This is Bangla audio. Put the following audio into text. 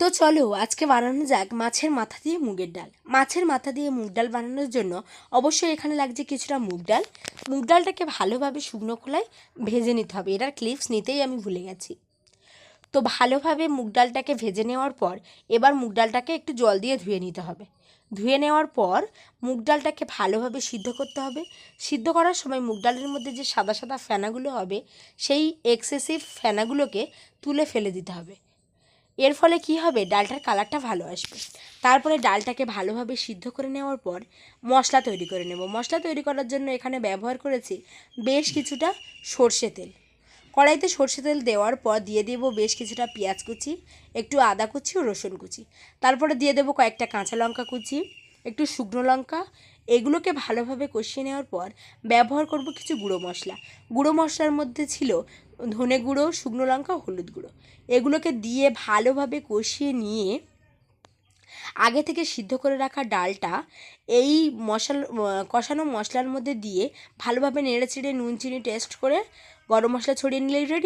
তো চলো আজকে বানানো যাক মাছের মাথা দিয়ে মুগের ডাল। মাছের মাথা দিয়ে মুগ ডাল বানানোর জন্য অবশ্যই এখানে লাগছে কিছুটা মুগ ডাল। মুগ ডালটাকে ভালোভাবে শুকনো খোলায় ভেজে নিতে হবে। এটার ক্লিপস নিতেই আমি ভুলে গেছি। তো ভালোভাবে মুগ ডালটাকে ভেজে নেওয়ার পর এবার মুগ ডালটাকে একটু জল দিয়ে ধুয়ে নিতে হবে। ধুয়ে নেওয়ার পর মুগ ডালটাকে ভালোভাবে সিদ্ধ করতে হবে। সিদ্ধ করার সময় মুগ ডালের মধ্যে যে সাদা সাদা ফেনাগুলো হবে, সেই এক্সেসিভ ফেনাগুলোকে তুলে ফেলে দিতে হবে। এর ফলে কি হবে? ডালটার কালারটা ভালো আসবে। তারপরে ডালটাকে ভালোভাবে সিদ্ধ করে নেওয়ার পর মশলা তৈরি করে নেব। মশলা তৈরি করার জন্য এখানে ব্যবহার করেছি বেশ কিছুটা সর্ষে তেল। কড়াইতে সর্ষে তেল দেওয়ার পর দিয়ে দেব বেশ কিছুটা পেঁয়াজ কুচি, একটু আদা কুচি ও রসুন কুচি। তারপরে দিয়ে দেবো কয়েকটা কাঁচা লঙ্কা কুচি, একটু শুকনো লঙ্কা। এগুলোকে ভালোভাবে কষিয়ে নেওয়ার পর ব্যবহার করব কিছু গুঁড়ো মশলা। গুঁড়ো মশলার মধ্যে ছিল ধনে গুঁড়ো, শুকনো লঙ্কা হলুদ গুঁড়ো। এগুলোকে দিয়ে ভালোভাবে কষিয়ে নিয়ে আগে থেকে সিদ্ধ করে রাখা ডালটা এই মশাল কষানো মশলার মধ্যে দিয়ে ভালোভাবে নেড়ে চেড়ে নুন চিনি টেস্ট করে গরম মশলা ছড়িয়ে নিলেই রেডি